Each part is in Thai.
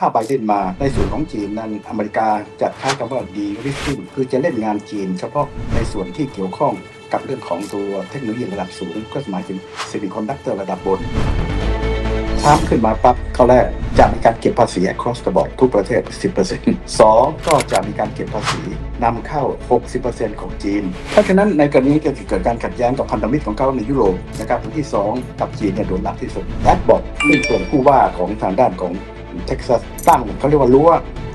ถ้าไบเดนมาในส่วนของจีนนั้นอเมริกาจะใช้คำว่าดีริสซิ่งคือจะเล่นงานจีน เฉพาะในส่วนที่เกี่ยวข้องกับเรื่องของตัวเทคโนโลยีระดับสูง ก็หมายถึงเซมิคอนดักเตอร์ระดับบนช้าขึ้นมาปั๊บข้อแรกจะมีการเก็บภาษี across the board ทุกประเทศ 10%สองก็จะมีการเก็บภาษีนำเข้า 60%ของจีน เพราะฉะนั้นในกรณีจะเกิดการขัดแย้งกับพันธมิตรของเขาในยุโรปนะครับอันที่ 2 กับจีนเนี่ยโดนหนักที่สุดแอดบอกซึ่งเป็นผู้ว่าของทางด้านของ เท็กซัสตั้งเขาเรียกว่ารั้ว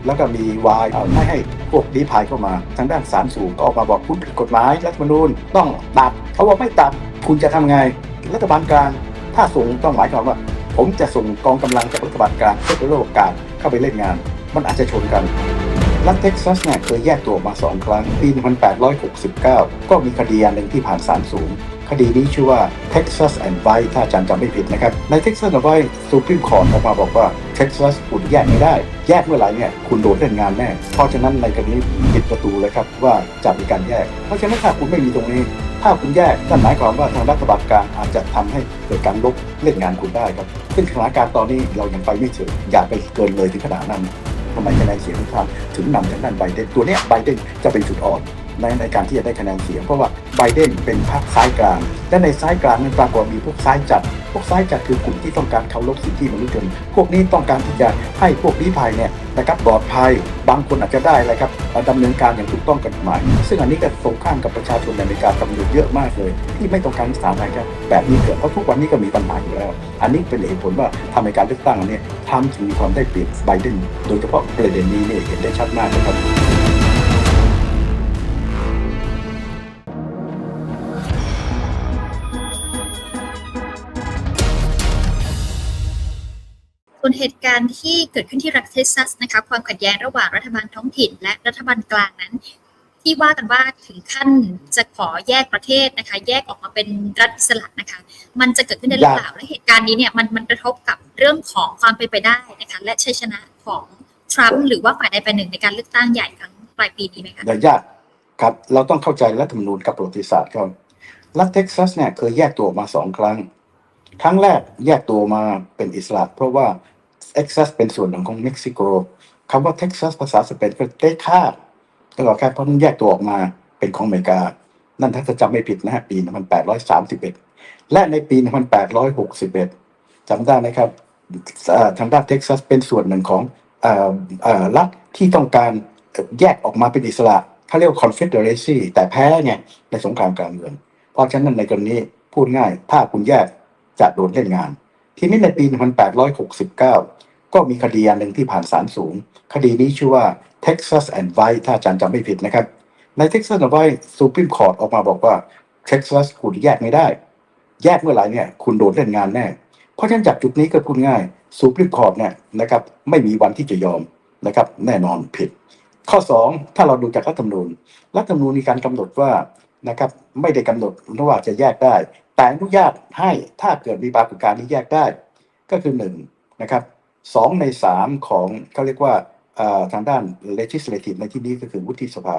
แล้วก็มีวายไม่ให้พวกดีพายเข้ามา ทางด้านศาลสูงก็ออกมาบอกคุณผิดกฎหมายรัฐมนูญต้องตัดเขาบอกไม่ตัดคุณจะทำไง รัฐบาลกลางถ้าส่งต้องหมายความว่า ผมจะส่งกองกำลังจากรัฐบาลกลางเพื่อโลกการเข้าไปเล่นงาน มันอาจจะชนกันรัฐเท็กซัสเนี่ยเคยแยกตัวมาสองครั้งปี 1869 ก็มีคดีอันหนึ่งที่ผ่านศาลสูง คดีนี้ชื่อว่า Texas and White ถ้าอาจารย์จำไม่ผิดนะครับ ใน Texas and White Supreme Court ออกมาบอกว่า Texas คุณแยกไม่ได้ แยกเมื่อไหร่เนี่ยคุณโดนเล่นงานแน่ เพราะฉะนั้นในกรณีปิดประตูเลยครับว่าจะมีการแยก เพราะฉะนั้นถ้าคุณไม่มีตรงนี้ถ้าคุณแยกนั่นหมายความว่าทางรัฐบาลกลางอาจจะทำให้เกิดการลบเล่นงานคุณได้ครับ ซึ่งสถานการณ์ตอนนี้เรายังไปไม่ถึงอย่าไปเกินเลยถึงขนาดนั้นทำไมคะแนนเสียงของทรัมป์ถึงนำทางด้านไบเดนตัวเนี้ยไบเดนจะเป็นจุดอ่อน ในในการที่จะได้คะแนนเสียง เพราะว่าไบเดนเป็นพรรคซ้ายกลาง และในซ้ายกลางนั้นปรากฏมีพวกซ้ายจัด พวกซ้ายจัดคือกลุ่มที่ต้องการเคารพสิทธิมนุษยชนพวกนี้ต้องการที่จะให้พวกลี้ภัยเนี่ยนะครับปลอดภัย บางคนอาจจะได้อะไรครับดำเนินการอย่างถูกต้องกฎหมาย ซึ่งอันนี้ก็ตรงข้ามกับประชาชนในอเมริกาตำรวจเยอะมากเลย ที่ไม่ต้องการสถานการณ์แบบนี้เกิดเพราะทุกวันนี้ก็มีปัญหาอยู่แล้ว อันนี้เป็นเหตุผลว่าทำให้การเลือกตั้งอันเนี่ยทำถึงมีความได้เปรียบไบเดนโดยเฉพาะประเด็นนี้เนี่ยเห็นได้ชัดมากนะครับ ส่วนเหตุการณ์ที่เกิดขึ้นที่รัฐเท็กซัสนะคะความขัดแย้งระหว่างรัฐบาลท้องถิ่น และรัฐบาลกลางนั้น ที่ว่ากันว่าถึงขั้นจะขอแยกประเทศนะคะ แยกออกมาเป็นรัฐอิสระนะคะ มันจะเกิดขึ้นได้หรือเปล่าและเหตุการณ์นี้เนี่ยมันมันกระทบกับเรื่องของความเป็นไปได้นะคะและชัยชนะของทรัมป์หรือว่าฝ่ายใดฝ่ายหนึ่งในการเลือกตั้งใหญ่ครั้งปลายปีนี้ไหมคะอย่ายากครับเราต้องเข้าใจรัฐธรรมนูญกับประวัติศาสตร์ครับรัฐเท็กซัสเนี่ยเคยแยกตัวออกมาสองครั้ง ครั้งแรกแยกตัวมาเป็นอิสระเพราะว่า เท็กซัสเป็นส่วนหนึ่งของเม็กซิโกคำว่าเท็กซัสภาษาสเปนก็เตคาก็แค่เพราะนั้นแยกตัวออกมาเป็นของอเมริกา นั่นถ้าจะจำไม่ผิดนะฮะปี 1831 และในปี 1861จำได้ไหมครับทางด้านเท็กซัสเป็นส่วนหนึ่งของรัฐที่ต้องการแยกออกมาเป็นอิสระเขาเรียกว่า Confederacy แต่แพ้ไงในสงครามกลางเมือง เพราะฉะนั้นในกรณีพูดง่าย ถ้าคุณแยกจะโดนเล่นงาน ทีนี้ในปี 1869 ก็มีคดีอันหนึ่งที่ผ่านศาลสูง คดีนี้ชื่อว่า Texas and White ถ้าอาจารย์จำไม่ผิดนะครับ ใน Texas and White Supreme Court ออกมาบอกว่า Texas คุณแยกไม่ได้ แยกเมื่อไหร่เนี่ยคุณโดนเล่นงานแน่ เพราะฉะนั้นจากจุดนี้ก็พูดง่าย Supreme Court เนี่ยนะครับไม่มีวันที่จะยอมนะครับแน่นอนผิด ข้อ 2 ถ้าเราดูจากรัฐธรรมนูญรัฐธรรมนูญมีการกำหนดว่านะครับไม่ได้กำหนดว่าจะแยกได้ แต่อนุญาตให้ถ้าเกิดมีปรากฏการณ์ที่แยกได้ ก็คือหนึ่งนะครับสองในสามของเขาเรียกว่าทางด้าน legislative ในที่นี้ก็คือวุฒิสภา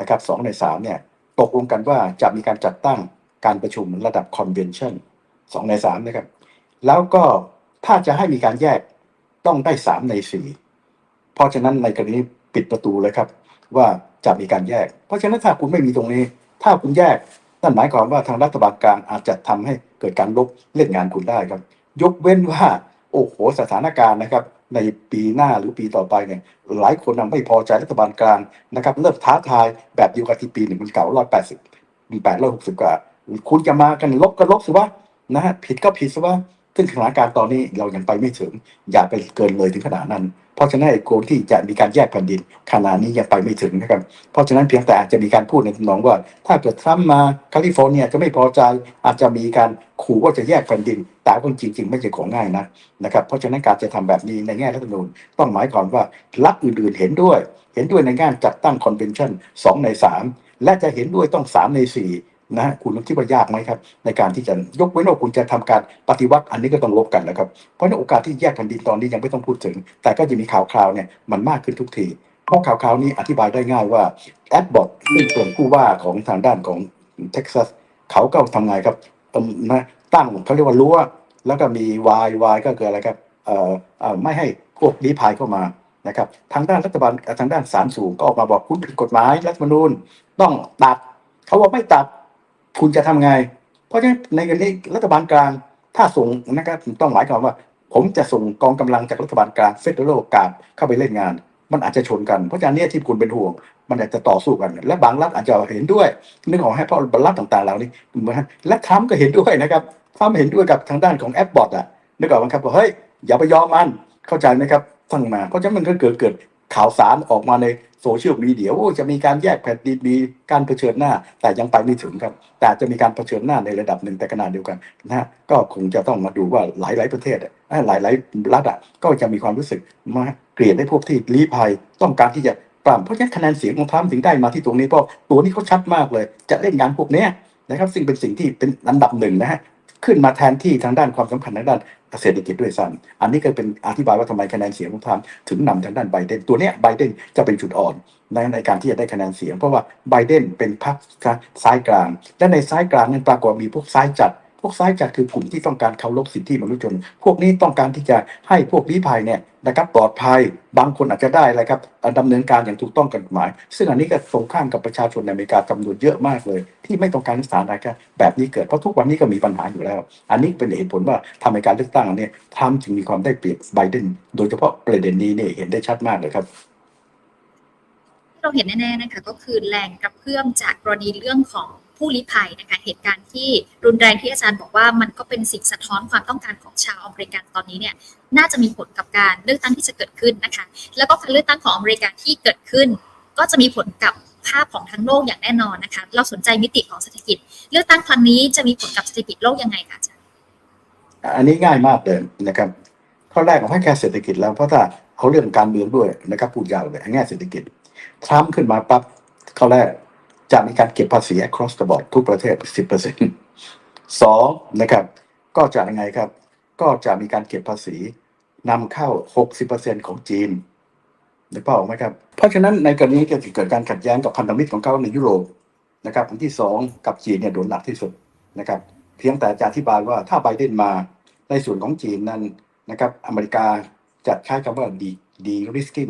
นะครับสองในสามเนี่ยตกลงกันว่าจะมีการจัดตั้งการประชุมระดับ convention สองในสามนะครับ แล้วก็ถ้าจะให้มีการแยกต้องได้สามในสี่เพราะฉะนั้นในกรณีปิดประตูเลยครับ ว่าจะมีการแยก เพราะฉะนั้นถ้าคุณไม่มีตรงนี้ ถ้าคุณแยก นั่นหมายความว่าทางรัฐบาลกลางอาจจะทำให้เกิดการลบเล่นงานคุณได้ครับ ยกเว้นว่าโอ้โหสถานการณ์นะครับ ในปีหน้าหรือปีต่อไปเนี่ยหลายคนนะไม่พอใจรัฐบาลกลางนะครับเริ่มท้าทายแบบเดียวกับที่ปีหนึ่งพันเก้าร้อยแปดสิบแปดร้อยหกสิบกว่าคุณจะมากันลบก็ลบสิวะนะฮะผิดก็ผิดสิวะซึ่งสถานการณ์ตอนนี้เรายังไปไม่ถึง อย่าไปเกินเลยถึงขนาดนั้น เพราะฉะนั้นไอ้โกนที่จะมีการแยกแผ่นดินขนาดนี้ยังไปไม่ถึงนะครับ เพราะฉะนั้นเพียงแต่อาจจะมีการพูดในทำนองว่า ถ้าเกิดทรัมป์มาแคลิฟอร์เนียจะไม่พอใจอาจจะมีการขู่ว่าจะแยกแผ่นดิน แต่คนจริง ๆ ไม่ใช่ของง่ายนะนะครับเพราะฉะนั้นการจะทำแบบนี้ในแง่รัฐธรรมนูญต้องหมายความว่ารัฐอื่นๆเห็นด้วย เห็นด้วยในงานจัดตั้งคอนเวนชั่นสองในสามและจะเห็นด้วยต้องสามในสี่ นะฮะคุณคิดว่ายากไหมครับ ในการที่จะยกเว้นว่าคุณจะทำการปฏิวัติอันนี้ก็ต้องลบกันนะครับ เพราะฉะนั้นโอกาสที่แยกแผ่นดินตอนนี้ยังไม่ต้องพูดถึง แต่ก็จะมีข่าวคราวเนี่ยมันมากขึ้นทุกทีเพราะข่าวคราวนี้อธิบายได้ง่ายว่าแอดบอทซึ่งเป็นผู้ว่าของทางด้านของเท็กซัสเขาก็ทำไงครับเอิ่มนะตั้งเขาเรียกว่ารั้วแล้วก็มีวายวายก็คืออะไรครับเอ่อเอ่อไม่ให้พวกลี้ภัยเข้ามานะครับ ทางด้านรัฐบาลทางด้านศาลสูงก็ออกมาบอกคุณผิดกฎหมายรัฐธรรมนูญต้องตัดเขาบอกไม่ตัด คุณจะทำไง เพราะฉะนั้นในกรณีรัฐบาลกลางถ้าส่งนะครับต้องหมายความว่า ผมจะส่งกองกำลังจากรัฐบาลกลางเฟดเดอรัลกลางเข้าไปเล่นงาน มันอาจจะชนกันเพราะฉะนั้นเนี่ยที่คุณเป็นห่วง มันอาจจะต่อสู้กัน และบางรัฐอาจจะเห็นด้วยนึกออกให้เพราะรัฐต่างๆเหล่านี้และทรัมป์ก็เห็นด้วยนะครับทรัมป์เห็นด้วยกับทางด้านของแอปบอทอะนึกออกไหมครับว่าเฮ้ยอย่าไปยอมมันเข้าใจไหมครับฟังมาเพราะฉะนั้นมันก็เกิดเกิด ข่าวสารออกมาในโซเชียลมีเดียโอ้จะมีการแยกแผ่นดินมีการเผชิญหน้า แต่ยังไปไม่ถึงครับ แต่จะมีการเผชิญหน้าในระดับหนึ่งแต่ขณะเดียวกันนะฮะก็คงจะต้องมาดูว่าหลาย ๆ ประเทศอะหลาย ๆ รัฐอะก็จะมีความรู้สึกมาเกลียดให้พวกที่ลี้ภัยต้องการที่จะปรามเพราะฉะนั้นคะแนนเสียงของทรัมป์ถึงได้มาที่ตรงนี้เพราะตัวนี้เขาชัดมากเลย จะเล่นงานพวกนี้นะครับซึ่งเป็นสิ่งที่เป็นอันดับหนึ่งนะฮะ ขึ้นมาแทนที่ทางด้านความสำคัญทางด้านเศรษฐกิจด้วยซ้ำอันนี้ก็เป็นอธิบายว่าทำไมคะแนนเสียงของทรัมป์ถึงนำทางด้านไบเดนตัวเนี้ยไบเดนจะเป็นจุดอ่อนในในการที่จะได้คะแนนเสียง เพราะว่าไบเดนเป็นพรรคซ้ายกลาง และในซ้ายกลางนั้นปรากฏมีพวกซ้ายจัด พวกซ้ายจัดคือกลุ่มที่ต้องการเคารพสิทธิมนุษยชน พวกนี้ต้องการที่จะให้พวกลี้ภัยเนี่ยนะครับปลอดภัยบางคนอาจจะได้อะไรครับดำเนินการอย่างถูกต้องกฎหมาย ซึ่งอันนี้ก็ตรงข้ามกับประชาชนในอเมริกาจำนวนเยอะมากเลย ที่ไม่ต้องการสถานการณ์แบบนี้เกิดเพราะทุกวันนี้ก็มีปัญหาอยู่แล้ว อันนี้เป็นเหตุผลว่าทำให้การเลือกตั้งอันนี้ทำจึงมีความได้เปรียบไบเดนโดยเฉพาะประเด็นนี้เนี่ยเห็นได้ชัดมากเลยครับเราเห็นแน่ๆนะคะก็คือแรงกระเพื่อมจากกรณีเรื่องของ ผู้ลี้ภัยนะคะเหตุการณ์ที่รุนแรงที่อาจารย์บอกว่ามันก็เป็นสิ่งสะท้อนความต้องการของชาวอเมริกันตอนนี้เนี่ยน่าจะมีผลกับการเลือกตั้งที่จะเกิดขึ้นนะคะ แล้วก็การเลือกตั้งของอเมริกาที่เกิดขึ้น ก็จะมีผลกับภาพของทั้งโลกอย่างแน่นอนนะคะ เราสนใจมิติของเศรษฐกิจ เลือกตั้งครั้งนี้จะมีผลกับเศรษฐกิจโลกยังไงคะอาจารย์อันนี้ง่ายมากเลยนะครับข้อแรกของให้แค่เศรษฐกิจแล้วเพราะถ้าเอาเรื่องการเมืองด้วยนะครับพูดยาวเลยแง่เศรษฐกิจทรัมป์ขึ้นมาปั๊บข้อแรก จะมีการเก็บภาษี across the board ทุกประเทศ 10%สองนะครับ ก็จะยังไงครับ ก็จะมีการเก็บภาษีนำเข้า 60%ของจีนนึกภาพออกไหมครับ เพราะฉะนั้นในกรณีก็จะเกิดการขัดแย้งกับพันธมิตรของเขาในยุโรปนะครับอันที่สองกับจีนเนี่ยโดนหนักที่สุดนะครับ เพียงแต่จะอธิบายว่าถ้าไบเดนมาในส่วนของจีนนั้นนะครับ อเมริกาจะใช้คำว่าดีดีริสกิ้ง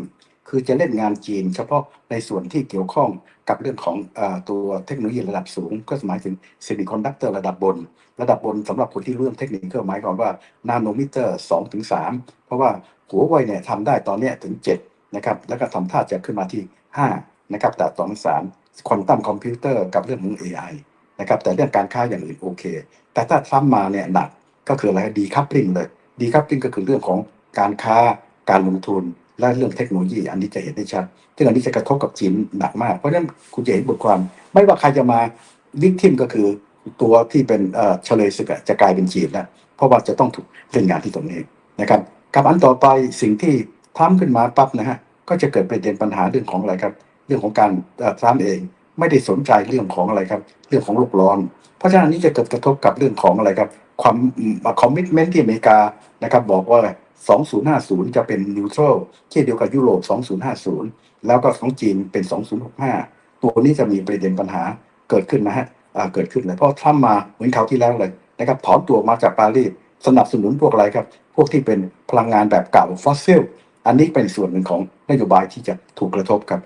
คือจะเล่นงานจีน เฉพาะในส่วนที่เกี่ยวข้องกับเรื่องของอตัวเทคโนโลยีระดับสูง ก็หมายถึงเซมิคอนดักเตอร์ระดับบน ระดับบนสำหรับคนที่เรื่องเทคนิคก็หมายความว่านาโนมิเตอร์2ถึง3เพราะว่าหัวไวเนี่ยทำได้ตอนนี้ถึง7นะครับแล้วก็ทำท่าจะขึ้นมาที่5นะครับแต่ตอนสามควอนตัมคอมพิวเตอร์กับเรื่องของ AI นะครับแต่เรื่องการค้าอย่างอื่นโอเค แต่ถ้าทรัมมาเนี่ยหนักก็คืออะไรดีคัพลิงเลยดีคัพลิงก็คือเรื่องของการค้าการลงทุน และเรื่องเทคโนโลยีอันนี้จะเห็นได้ชัดซึ่งอันนี้จะกระทบกับจีนหนักมาก เพราะฉะนั้นคุณจะเห็นบทความ ไม่ว่าใครจะมาวิกทิมก็คือตัวที่เป็นเอ่อเฉลยศึกจะกลายเป็นจีนแล้วเพราะว่าจะต้องถูกเล่นงานที่ตรงนี้นะครับกับอันต่อไปสิ่งที่ทำขึ้นมาปั๊บนะฮะก็จะเกิดประเด็นปัญหาเรื่องของอะไรครับ เรื่องของการทรัมป์เองไม่ได้สนใจเรื่องของอะไรครับ เรื่องของโลกร้อน เพราะฉะนั้นอันนี้จะเกิดกระทบกับเรื่องของอะไรครับ ความคอมมิชเมนต์ที่อเมริกานะครับ บอกว่า 2050 จะเป็นนิวทรัลเช่นเดียวกับยุโรป 2050 แล้วก็ของจีนเป็น 2065 ตัวนี้จะมีประเด็นปัญหาเกิดขึ้นนะฮะเกิดขึ้นเลย เพราะทรัมป์มาเหมือนเขาวที่แล้วเลยนะครับถอนตัวมาจากปารีสสนับสนุนพวกอะไรครับ พวกที่เป็นพลังงานแบบเก่าฟอสซิลอันนี้เป็นส่วนหนึ่งของนโยบายที่จะถูกกระทบครับ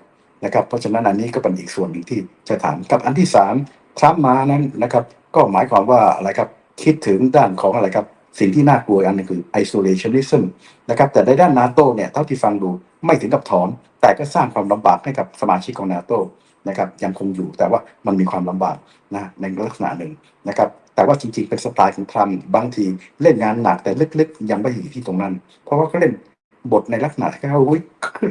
นะครับเพราะฉะนั้นอันนี้ก็เป็นอีกส่วนหนึ่งที่จะถามกับอันที่สามทรัมป์มานั้นนะครับก็หมายความว่าอะไรครับคิดถึงด้านของอะไรครับ สิ่งที่น่ากลัวอันหนึงคือ isolationism นะครับแต่ในด้านนาโตเนี่ยเท่าที่ฟังดูไม่ถึงกับถอน แต่ก็สร้างความลำบากให้กับสมาชิกของนาโตนะครับยังคงอยู่แต่ว่ามันมีความลำบากนะในลักษณะหนึ่งนะครับแต่ว่าจริงๆ เป็นสไตล์ของทรัมป์บางทีเล่นงานหนักแต่ลึกๆ ยังไม่อยู่ที่ตรงนั้น เพราะว่าเขาเล่นบทในลักษณะที่เขาอุ๊ย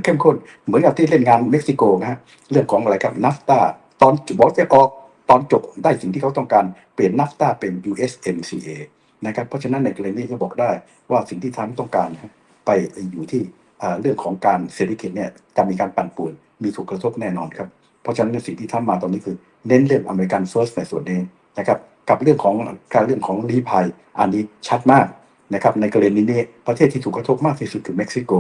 เข้มข้นเหมือนกับที่เล่นงานเม็กซิโกนะฮะเรื่องของอะไรครับนัฟตาตอนบอกจะออกตอนจบได้สิ่งที่เขาต้องการเปลี่ยนนัฟตาเป็น USMCA นะครับเพราะฉะนั้นในกรณีนี้ก็บอกได้ว่าสิ่งที่ทรัมป์ต้องการไปอยู่ที่เรื่องของการเศรษฐกิจเนี่ยจะมีการปั่นป่วนมีถูกกระทบแน่นอนครับเพราะฉะนั้นสิ่งที่ทำมาตอนนี้คือ เน้นเรื่องอเมริกันเฟิร์สในส่วนนี้นะครับกับเรื่องของการเรื่องของรีภัยอันนี้ชัดมากนะครับในกรณีนี้ประเทศที่ถูกกระทบมากที่สุดคือเม็กซิโก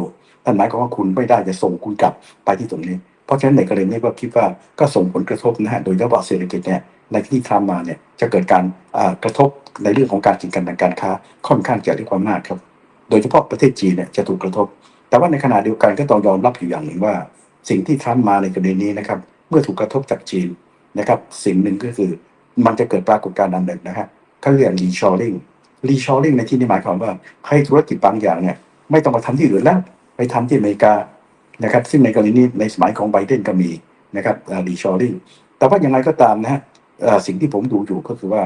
นั่นหมายความว่าคุณไม่ได้จะส่งคุณกลับไปที่ตรงนี้ เพราะฉะนั้นในกรณีนี้ก็คิดว่าก็ส่งผลกระทบนะฮะโดยเฉพาะเศรษฐกิจเนี่ยในที่ทำมาเนี่ยจะเกิดการกระทบในเรื่องของการจัดการทางการค้าค่อนข้างจะเรียกว่ามากครับ โดยเฉพาะประเทศจีนเนี่ยจะถูกกระทบ แต่ว่าในขณะเดียวกันก็ต้องยอมรับอยู่อย่างหนึ่งว่า สิ่งที่ทรัมาในกรณีนี้นะครับเมื่อถูกกระทบจากจีนนะครับสิ่งหนึ่งก็คือมันจะเกิดปรากฏการณ์อันหนึ่งนะฮะเขาเรียกรีชอริงรีชอริงในที่นี้หมายความว่าให้ธุรกิจบางอย่างเนี่ยไม่ต้องมาทำที่อื่นแล้วไปทำที่อเมริกา นะครับซึ่งในกรณีนี้ในสมัยของไบเดนก็มีนะครับรีชอริงแต่ว่ายังไงก็ตามนะฮะสิ่งที่ผมดูอยู่ก็คือว่า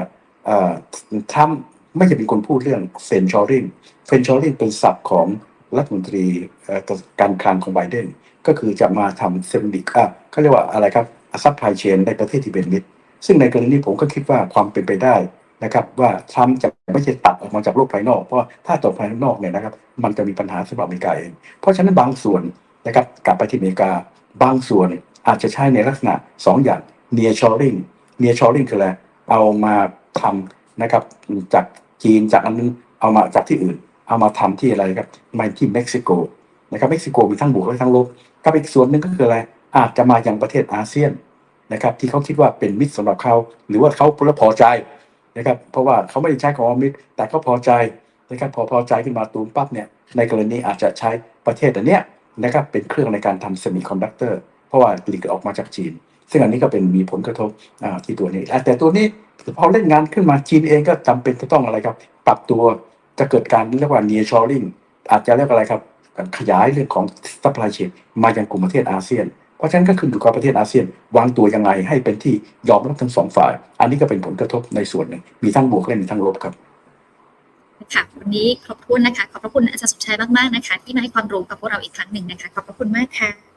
ทรัมไม่จะเป็นคนพูดเรื่องเฟนชอริงเฟนชอริงเป็นศัพท์ของรัฐมนตรีการคลังของไบเดนก็คือจะมาทำเซมิดิกอะเขาเรียกว่าอะไรครับซัพพลายเชนในประเทศที่เป็นมิตรซึ่งในกรณีนี้ผมก็คิดว่าความเป็นไปได้นะครับ ว่าทรัมป์จะไม่ใช่ตัดออกมาจากโลกภายนอก เพราะถ้าตัดภายนอกเนี่ยนะครับ มันจะมีปัญหาสำหรับอเมริกาเอง เพราะฉะนั้นบางส่วน นะครับกลับไปที่อเมริกาบางส่วนอาจจะใช้ในลักษณะสองอย่าง near shoring near shoring คืออะไรเอามาทำนะครับจากจีนจากอันนึงเอามาจากที่อื่น เอามาทำที่อะไรครับมาที่เม็กซิโกนะครับเม็กซิโกมีทั้งบวกและทั้งลบกับอีกส่วนหนึ่งก็คืออะไร อาจจะมาอย่างประเทศอาเซียนนะครับ ที่เขาคิดว่าเป็นมิตรสำหรับเขา หรือว่าเขาพอใจนะครับเพราะว่าเขาไม่ได้ใช้คำว่ามิตร แต่เขาพอใจนะครับพอพอใจขึ้นมาตูมปั๊บเนี่ยในกรณีอาจจะใช้ประเทศอันเนี้ย นะครับเป็นเครื่องในการทำเซมิคอนดักเตอร์เพราะว่าผลิตออกมาจากจีน ซึ่งอันนี้ก็เป็นมีผลกระทบที่ตัวนี้ แต่ตัวนี้พอเล่นงานขึ้นมาจีนเองก็จำเป็นจะต้องอะไรครับ ปรับตัวจะเกิดการเรียกว่า near shoring อาจจะเรียกอะไรครับ ขยายเรื่องของ supply chain มายังกลุ่มประเทศอาเซียน เพราะฉะนั้นก็ขึ้นอยู่กับประเทศอาเซียน วางตัวยังไงให้เป็นที่ยอมรับทั้งสองฝ่าย อันนี้ก็เป็นผลกระทบในส่วนหนึ่งมีทั้งบวกและมีทั้งลบครับ ค่ะ วันนี้ครบถ้วนนะคะ ขอบพระคุณอาจารย์สุชัยมากๆนะคะ ที่มาให้ความรู้กับพวกเราอีกครั้งหนึ่งนะคะ ขอบพระคุณมากค่ะ